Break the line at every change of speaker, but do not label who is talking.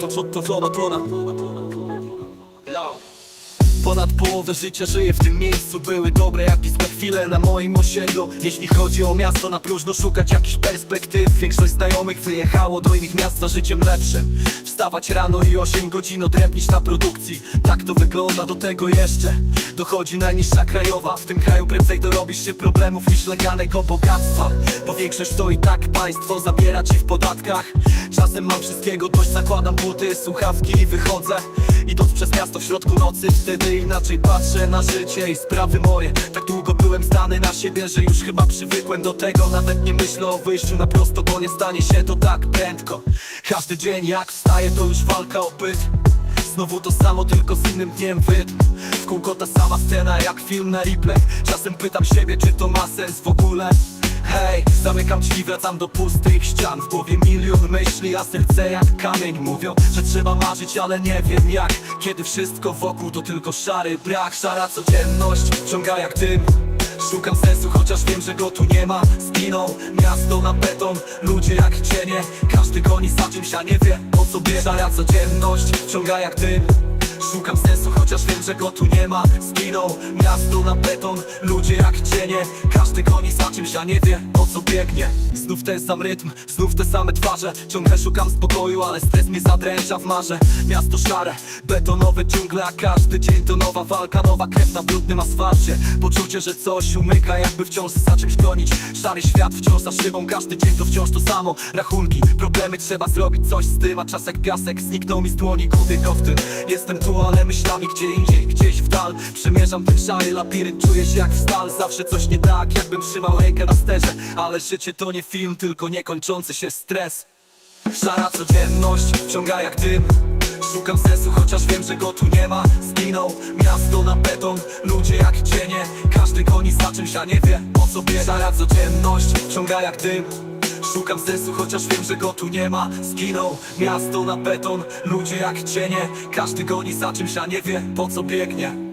to, to, to, to, to, Ponad połowę życia żyję w tym miejscu. Były dobre jak i złe chwile na moim osiedlu. Jeśli chodzi o miasto na próżno szukać jakichś perspektyw. Większość znajomych wyjechało do innych miast za życiem lepszym. Wstawać rano i 8 godzin odrębnić na produkcji. Tak to wygląda, do tego jeszcze. Dochodzi najniższa krajowa. W tym kraju prędzej dorobisz się problemów niż legalnego bogactwa. Bo większość to i tak państwo zabiera ci w podatkach Czasem mam wszystkiego dość, zakładam buty, słuchawki i wychodzę. Idąc przez miasto w środku nocy Wtedy inaczej patrzę na życie i sprawy moje. Tak długo byłem zdany na siebie, że już chyba przywykłem do tego. Nawet nie myślę o wyjściu na prosto, bo nie stanie się to tak prędko. Każdy dzień jak wstaję to już walka o byt. Znowu to samo, tylko z innym dniem wydm W kółko ta sama scena jak film na replay. Czasem pytam siebie, czy to ma sens w ogóle Hej, zamykam drzwi, wracam do pustych ścian. W głowie milion myśli, a serce jak kamień. Mówią, że trzeba marzyć, ale nie wiem jak. Kiedy wszystko wokół to tylko szary brak. Szara codzienność, ciąga jak dym. Szukam sensu, chociaż wiem, że go tu nie ma. Zginął miasto na beton, ludzie jak cienie. Każdy goni za czymś, a nie wie po co bierze. Szara codzienność, ciąga jak dym. Szukam sensu, chociaż wiem, że go tu nie ma. Zginął miasto na beton, ludzie jak cienie Każdy goni za czymś, a nie wie po co biegnie. Znów ten sam rytm, znów te same twarze. Ciągle szukam spokoju, ale stres mnie zadręcza w marze. Miasto szare, betonowe dżungle A każdy dzień to nowa walka, nowa krew na brudnym asfalcie. Poczucie, że coś umyka, jakby wciąż za czymś gonić Szary świat wciąż za szybą, każdy dzień to wciąż to samo. Rachunki, problemy, trzeba zrobić coś z tym A czas jak piasek zniknął mi z dłoni, kudy tym Jestem tu, ale myślami gdzie indziej, gdzieś w dal. Przemierzam ten szary labirynt, czuję się jak w stal. Zawsze coś nie tak, jakbym trzymał rękę na sterze. Ale życie to nie film, tylko niekończący się stres. Szara codzienność, wciąga jak dym. Szukam sensu, chociaż wiem, że go tu nie ma. Zginął miasto na beton, ludzie jak cienie. Każdy goni za czymś, a nie wie po co bie Szara codzienność, wciąga jak dym. Szukam sensu, chociaż wiem, że go tu nie ma. Zginął miasto na beton, ludzie jak cienie. Każdy goni za czymś, a nie wie po co biegnie